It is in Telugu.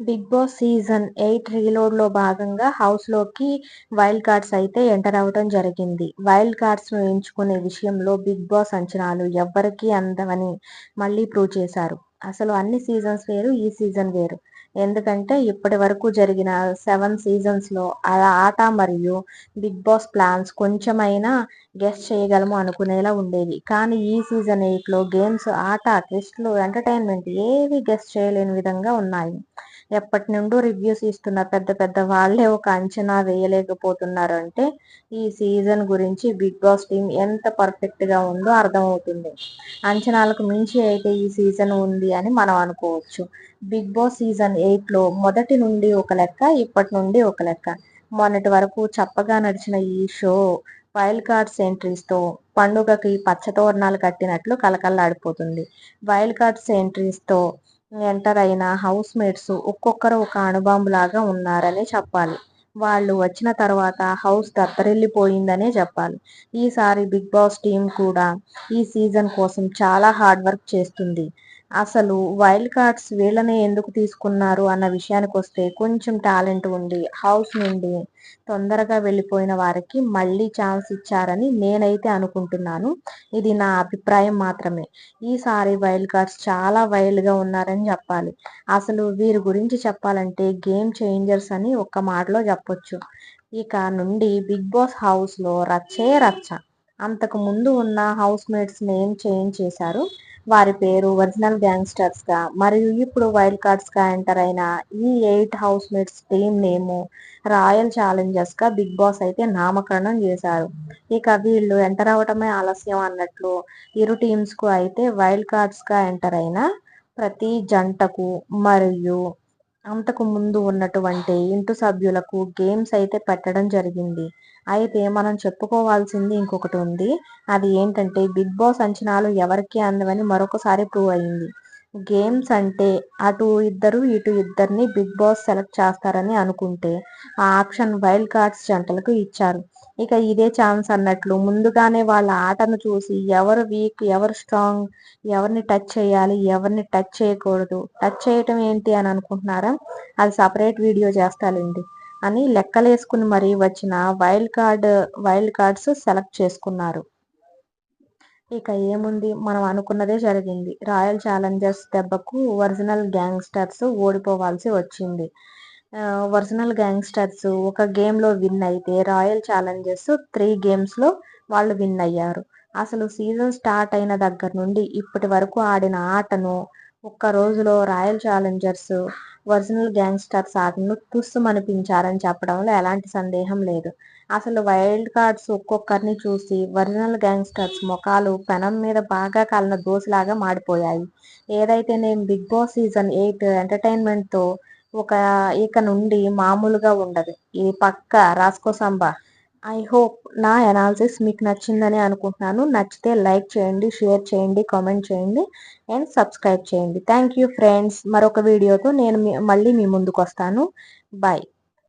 బిగ్ బాస్ సీజన్ ఎయిట్ రీలోడ్లో భాగంగా హౌస్లోకి వైల్డ్ కార్డ్స్ అయితే ఎంటర్ అవ్వడం జరిగింది. వైల్డ్ కార్డ్స్ను ఎంచుకునే విషయంలో బిగ్ బాస్ అంచనాలు ఎవ్వరికీ అందవని మళ్ళీ ప్రూవ్ చేశారు. అసలు అన్ని సీజన్స్ వేరు ఈ సీజన్ వేరు. ఎందుకంటే ఇప్పటి వరకు జరిగిన సెవెన్ సీజన్స్లో ఆ ఆట మరియు బిగ్ బాస్ ప్లాన్స్ కొంచెమైనా గెస్ట్ చేయగలము అనుకునేలా ఉండేది కానీ ఈ సీజన్ ఎయిట్లో గేమ్స్ ఆట టెస్ట్లు ఎంటర్టైన్మెంట్ ఏవి గెస్ట్ చేయలేని విధంగా ఉన్నాయి. ఎప్పటి నుండో రివ్యూస్ ఇస్తున్న పెద్ద పెద్ద వాళ్ళే ఒక అంచనా వేయలేకపోతున్నారు అంటే ఈ సీజన్ గురించి బిగ్ బాస్ టీం ఎంత పర్ఫెక్ట్గా ఉందో అర్థమవుతుంది. అంచనాలకు మించి అయితే ఈ సీజన్ ఉంది అని మనం అనుకోవచ్చు. బిగ్ బాస్ సీజన్ ఎయిట్లో మొదటి నుండి ఒక లెక్క ఇప్పటి నుండి ఒక లెక్క. మొన్నటి వరకు చప్పగా నడిచిన ఈ షో వైల్డ్ కార్డ్స్ ఎంట్రీస్తో పండుగకి పచ్చతోరణాలు కట్టినట్లు కలకల్లాడిపోతుంది వైల్డ్ కార్డ్స్ ఎంట్రీస్తో ఎంటర్ అయిన హౌస్ మేట్స్ ఒక్కొక్కరు ఒక అణుబాంబులాగా ఉన్నారనే చెప్పాలి. వాళ్ళు వచ్చిన తర్వాత హౌస్ దత్తరిల్లిపోయిందనే చెప్పాలి. ఈసారి బిగ్ బాస్ టీం కూడా ఈ సీజన్ కోసం చాలా హార్డ్ వర్క్ చేస్తుంది. అసలు వైల్డ్ కార్డ్స్ వీళ్ళనే ఎందుకు తీసుకున్నారు అన్న విషయానికి వస్తే కొంచెం టాలెంట్ ఉండి హౌస్ నుండి తొందరగా వెళ్ళిపోయిన వారికి మళ్ళీ ఛాన్స్ ఇచ్చారని నేనైతే అనుకుంటున్నాను. ఇది నా అభిప్రాయం మాత్రమే. ఈసారి వైల్డ్ కార్డ్స్ చాలా వైల్డ్గా ఉన్నారని చెప్పాలి. అసలు వీరి గురించి చెప్పాలంటే గేమ్ చేంజర్స్ అని ఒక్క మాటలో చెప్పొచ్చు. ఇక నుండి బిగ్ బాస్ హౌస్లో రచ్చే రచ్చ. అంతకు ముందు ఉన్న హౌస్ మేట్స్ నేమ్ చేంజ్ చేశారు? వారి పేరు ఒరిజినల్ గ్యాంగ్స్టర్స్గా మరియు ఇప్పుడు వైల్డ్ కార్డ్స్గా ఎంటర్ అయిన ఈ eight housemates team name royal ఛాలెంజర్స్గా Bigg Boss అయితే నామకరణం చేశారు. ఇక వీళ్ళు ఎంటర్ అవటమే ఆలస్యం అన్నట్లు ఇరు టీమ్స్కు అయితే వైల్డ్ కార్డ్స్గా ఎంటర్ అయిన ప్రతి జంటకు మరియు అంతకు ముందు ఉన్నటువంటి ఇంటి సభ్యులకు గేమ్స్ అయితే పెట్టడం జరిగింది. అయితే మనం చెప్పుకోవాల్సింది ఇంకొకటి ఉంది. అది ఏంటంటే బిగ్ బాస్ అంచనాలు ఎవరికి అందవని మరొకసారి ప్రూవ్ అయింది. గేమ్స్ అంటే అటు ఇద్దరు ఇటు ఇద్దరిని బిగ్ బాస్ సెలెక్ట్ చేస్తారని అనుకుంటే ఆ ఆప్షన్ వైల్డ్ కార్డ్స్ జంటలకు ఇచ్చారు. ఇక ఇదే ఛాన్స్ అన్నట్లు ముందుగానే వాళ్ళ ఆటను చూసి ఎవరు వీక్ ఎవరు స్ట్రాంగ్ ఎవరిని టచ్ చేయాలి ఎవరిని టచ్ చేయకూడదు టచ్ చేయటం ఏంటి అని అనుకుంటున్నారా? అది సపరేట్ వీడియో చేస్తాలండి అని లెక్కలేసుకుని మరీ వచ్చిన wild card wild cards select చేసుకున్నారు. ఇక ఏముంది? మనం అనుకున్నదే జరిగింది. రాయల్ ఛాలెంజర్స్ దెబ్బకు ఒరిజినల్ గ్యాంగ్స్టర్స్ ఓడిపోవాల్సి వచ్చింది. ఒరిజినల్ గ్యాంగ్స్టర్స్ ఒక గేమ్లో విన్ అయితే రాయల్ ఛాలెంజర్స్ త్రీ గేమ్స్లో వాళ్ళు విన్ అయ్యారు. అసలు సీజన్ స్టార్ట్ అయిన దగ్గర నుండి ఇప్పటి వరకు ఆడిన ఆటను ఒక్క రోజులో రాయల్ ఛాలెంజర్స్ ఒరిజినల్ గ్యాంగ్స్టర్స్ ఆటను తుస్సుమనిపించారని చెప్పడంలో ఎలాంటి సందేహం లేదు. అసలు వైల్డ్ కార్డ్స్ ఒక్కొక్కరిని చూసి ఒరిజినల్ గ్యాంగ్స్టర్స్ ముఖాలు పెనం మీద బాగా కాలిన దోసులాగా మాడిపోయాయి. ఏదైతే నేను బిగ్ బాస్ సీజన్ ఎయిట్ ఎంటర్టైన్మెంట్తో ఒక ఇక నుండి మామూలుగా ఉండదు. ఇది పక్క రాస్కో సంబా ఐ హోప్ నా అనాలిసిస్ మీకు నచ్చిందని అనుకుంటున్నాను. నచ్చితే లైక్ చేయండి షేర్ చేయండి కామెంట్ చేయండి అండ్ సబ్స్క్రైబ్ చేయండి. థ్యాంక్ యూ ఫ్రెండ్స్ మరొక వీడియోతో నేను మళ్ళీ మీ ముందుకు వస్తాను. బాయ్